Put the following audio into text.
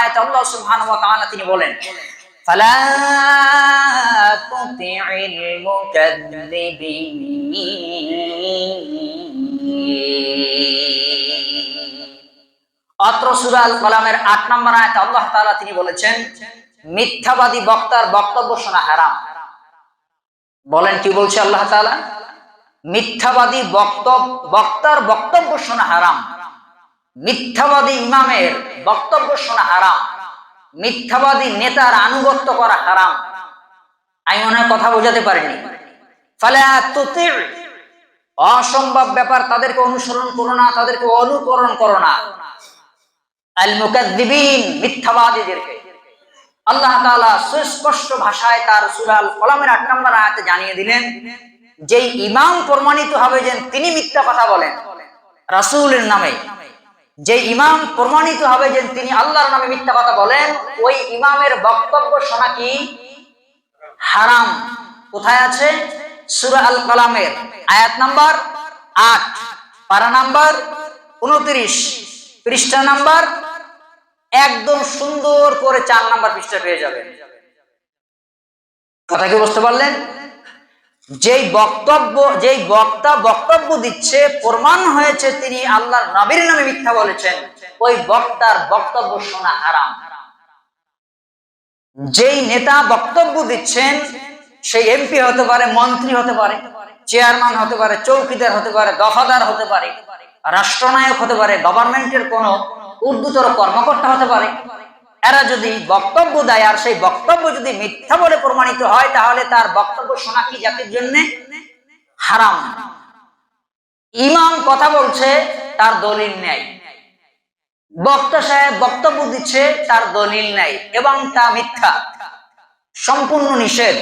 আয়াতে আল্লাহ সুবহানাহু ওয়া তাআলা তিনি বলেন, ফালা তুতি'ল অত্র সূরা আল কালামের 8 নম্বর আয়াতে আল্লাহ তাআলা তিনি বলেছেন, মিথ্যাবাদী বক্তার বক্তব্য শোনা হারাম। বলেন কি বলছে আল্লাহ তাআলা? মিথ্যাবাদী বক্তব্য, বক্তার বক্তব্য শোনা হারাম। মিথ্যাবাদী ইমামের বক্তব্য শোনা হারাম। মিথ্যাবাদী নেতার আনুগত্য করা হারাম। আমি মনে কথা বোঝাতে পারিনি। ফলে অসম্ভব ব্যাপার, তাদেরকে অনুসরণ করো না, তাদেরকে অনুকরণ করো না। আল্লাহ সুস্পষ্ট ভাষায় তার সূরা আল কলামের 8 নম্বর আয়াতে জানিয়ে দিলেন, যেই ইমাম প্রমাণিত হবে যে তিনি মিথ্যা কথা বলেন। রাসূলের নামে। যে ইমাম প্রমাণিত হবে যে তিনি আল্লাহর নামে মিথ্যা কথা বলেন, ওই ইমামের বক্তব্য শোনা কি? হারাম। কোথায় আছে? সূরা আল কালামের আয়াত নাম্বার আট, পারা নাম্বার উনত্রিশ, পৃষ্ঠা নাম্বার একদম সুন্দর করে চার নাম্বার পৃষ্ঠা পেয়ে যাবেন। কথা কি বুঝতে পারলেন? যেই বক্তব্য, যেই বক্তা বক্তব্য দিচ্ছে, প্রমাণ হয়েছে তিনি আল্লাহর নবীর নামে মিথ্যা বলেছেন। ওই বক্তার বক্তব্য শোনা হারাম। যেই নেতা বক্তব্য দিচ্ছেন, সেই এমপি হতে পারে, মন্ত্রী হতে পারে, চেয়ারম্যান হতে পারে, চৌকিদার হতে পারে, দফাদার হতে পারে, রাষ্ট্রনায়ক হতে পারে, গভর্নমেন্টের কোন উর্দুতর কর্মকর্তা হতে পারে এরা যদি বক্তব্য দেয় আর সেই বক্তব্য যদি মিথ্যা বলে প্রমাণিত হয়, তাহলে তার বক্তব্য শোনা কি জাতির জন্য? হারাম। ইমাম কথা বলছে, তার দলিল নেই। বক্তা সাহেব বক্তব্য দিচ্ছে, তার দলিল নেই এবং তা মিথ্যা। সম্পূর্ণ নিষেধ।